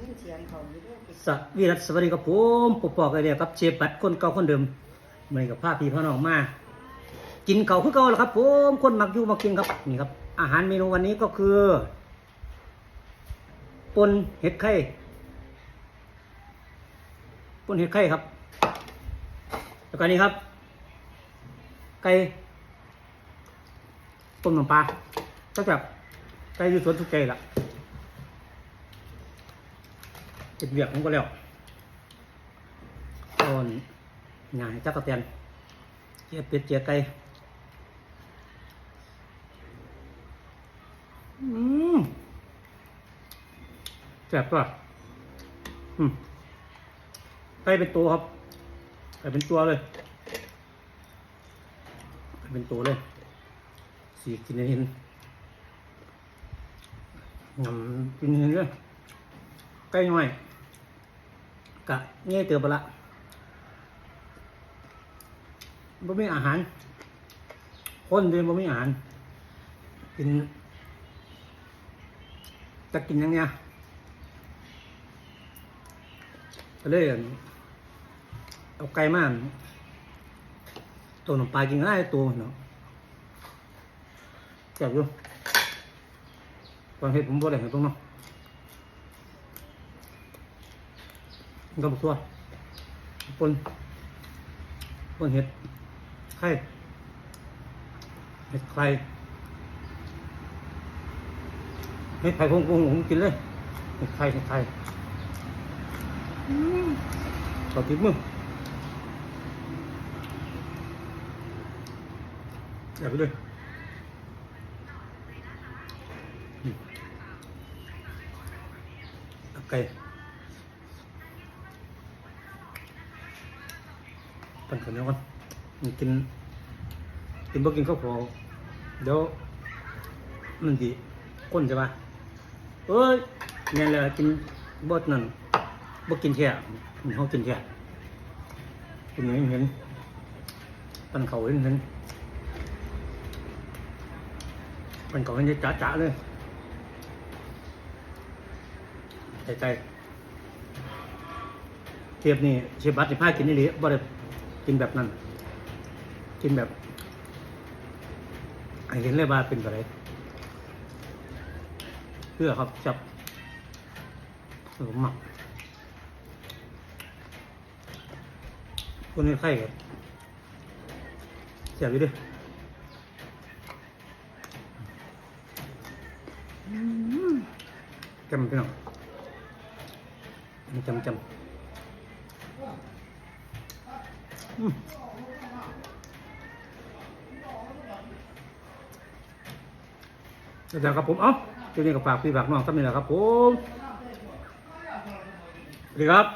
ยินเสียงเขาอยู่ด้วยสวีรัตสวัสดีครับผมปปอกไอเดียครับเชฟบัตรคนเก่าคนเดิมเหมือนกับผ้าพีพ่อน้องมา กินเก่าคือเก่าแล้วครับผมคนมักอยู่มักกินครับนี่ครับ อาหารเมนูวันนี้ก็คือปนเห็ดไข่ปนเห็ดไข่ครับแล้วก็นี่ครับ ไก่ต้มน้ำปลาก็แบบไก่อยู่สวนทุกใจละ เป็นเบียกผมก็แล้วตอนหงายจักรเตียนเจี๊ยบเป็ดเจียไก่อืมแซ่บป่ะอืมไก่เป็นตัวครับไก่เป็นตัวเลยไก่เป็นตัวเลย สีกินเห็นงำกินเห็นเลยไก่น้อย กะง่ายเตือบละบ่มีอาหาร คนเดินบ่มีอาหาร กิน จะกินยังไงก็เลยเอาไก่มาตัวหนมปลากินง่ายตัวเนาะแซ่บอยู่ตอนเห็ดผมบ่ได้เห็นตรงเนาะ มัน ก็บอกตัวปนปนเห็ดไข่เห็ดไข่เห็ดไข่พงพงผมกินเลยเห็ดไข่เห็ดไข่ต่อติดมืออย่าไปเลยอืมเอาไก่ ปั่นข้าวเหนียวกันมันกิน กินบ่กินข้าวโพดเดี๋ยวมันดีก้นใช่ปะเอ้ยเนี่ยแหละกินบดนั่นบ่กินแค่มันเขากินแค่กินอย่างนี้เห็นปั่นเขาเห็นเห็นปั่นเขาเห็นจะจ๋าเลยใจใจเทียบนี่เชฟบัตนี่พากินนี่หรือบ่ได้ กินแบบนั้น กินแบบเห็นเลยว่าเป็นอะไรเพื่อครับจับผมหมักคนนี้ไข่ครับเสียบอยู่ดิจำพี่น้องจำจำ เดี๋ยวครับผม เอ้าเดี๋ยวนี้ก็ฝากพี่ฝากน้องสักนิดนะครับผมสวัสดีครับ